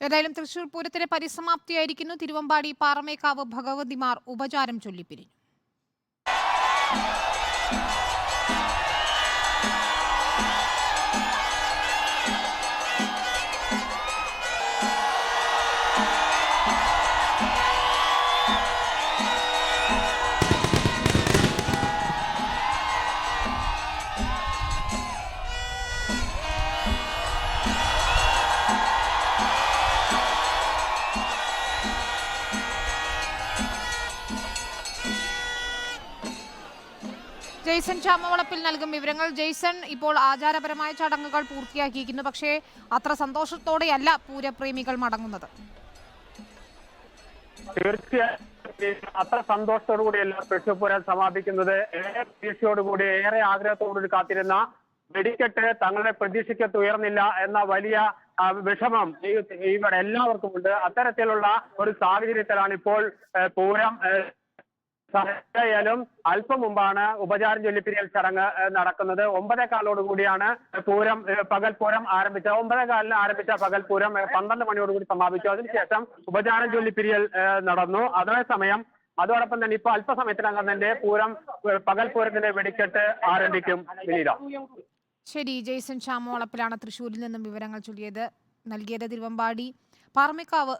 ഏതായാലും തൃശൂർ പൂരത്തിന് പരിസമാപ്തിയായിരിക്കുന്നു. തിരുവമ്പാടി പാറമേക്കാവ് ഭഗവതിമാർ ഉപചാരം ചൊല്ലിപ്പിരിഞ്ഞു. ജെയ്സൺ ചാമവളപ്പിൽ നൽകും വിവരങ്ങൾ. ജെയ്സൺ ഇപ്പോൾ ആചാരപരമായ ചടങ്ങുകൾ പൂർത്തിയാക്കിയിരിക്കുന്നു. പക്ഷേ അത്ര സന്തോഷത്തോടെയല്ല പൂരപ്രേമികൾ മടങ്ങുന്നത്. തീർച്ചയായും അത്ര സന്തോഷത്തോടു കൂടിയല്ല തൃശൂർ പൂരം സമാപിക്കുന്നത്. ഏറെ പ്രതീക്ഷയോടുകൂടി ഏറെ ആഗ്രഹത്തോടുകൂടി കാത്തിരുന്ന വെടിക്കെട്ട് തങ്ങളുടെ പ്രതീക്ഷയ്ക്കത്ത് ഉയർന്നില്ല എന്ന വലിയ വിഷമം ഇവിടെ എല്ലാവർക്കും ഉണ്ട് അത്തരത്തിലുള്ള ഒരു സാഹചര്യത്തിലാണ് ഇപ്പോൾ പൂരം എന്തായാലും അല്പം മുമ്പാണ് ഉപചാരം ചൊല്ലിപ്പിരിയൽ ചടങ്ങ് നടക്കുന്നത്. ഒമ്പതേ കാലോട് കൂടിയാണ് പൂരം പകൽ പൂരം ആരംഭിച്ച ഒമ്പതേ കാലിന് ആരംഭിച്ച പകൽ പൂരം പന്ത്രണ്ട് മണിയോടുകൂടി സമാപിച്ചു. അതിനുശേഷം ഉപചാരം ചൊല്ലിപ്പിരിയൽ നടന്നു. അതേസമയം അതോടൊപ്പം തന്നെ ഇപ്പൊ അല്പസമയത്തിനകം തന്നെ പൂരം പകൽ പൂരത്തിന്റെ വെടിക്കെട്ട് ആരംഭിക്കും. വിനീത. ശരി ജെയ്സൺ ശ്യാമോളപ്പിലാണ് തൃശ്ശൂരിൽ നിന്നും വിവരങ്ങൾ ചൊല്ലിയത്. നൽകിയത് തിരുവമ്പാടി. പാറമേക്കാവ്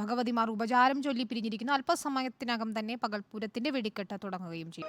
ഭഗവതിമാർ ഉപചാരം ചൊല്ലി പിരിഞ്ഞിരിക്കുന്നു. അല്പസമയത്തിനകം തന്നെ പകൽപൂരത്തിന്റെ വെടിക്കെട്ട് തുടങ്ങുകയും ചെയ്യും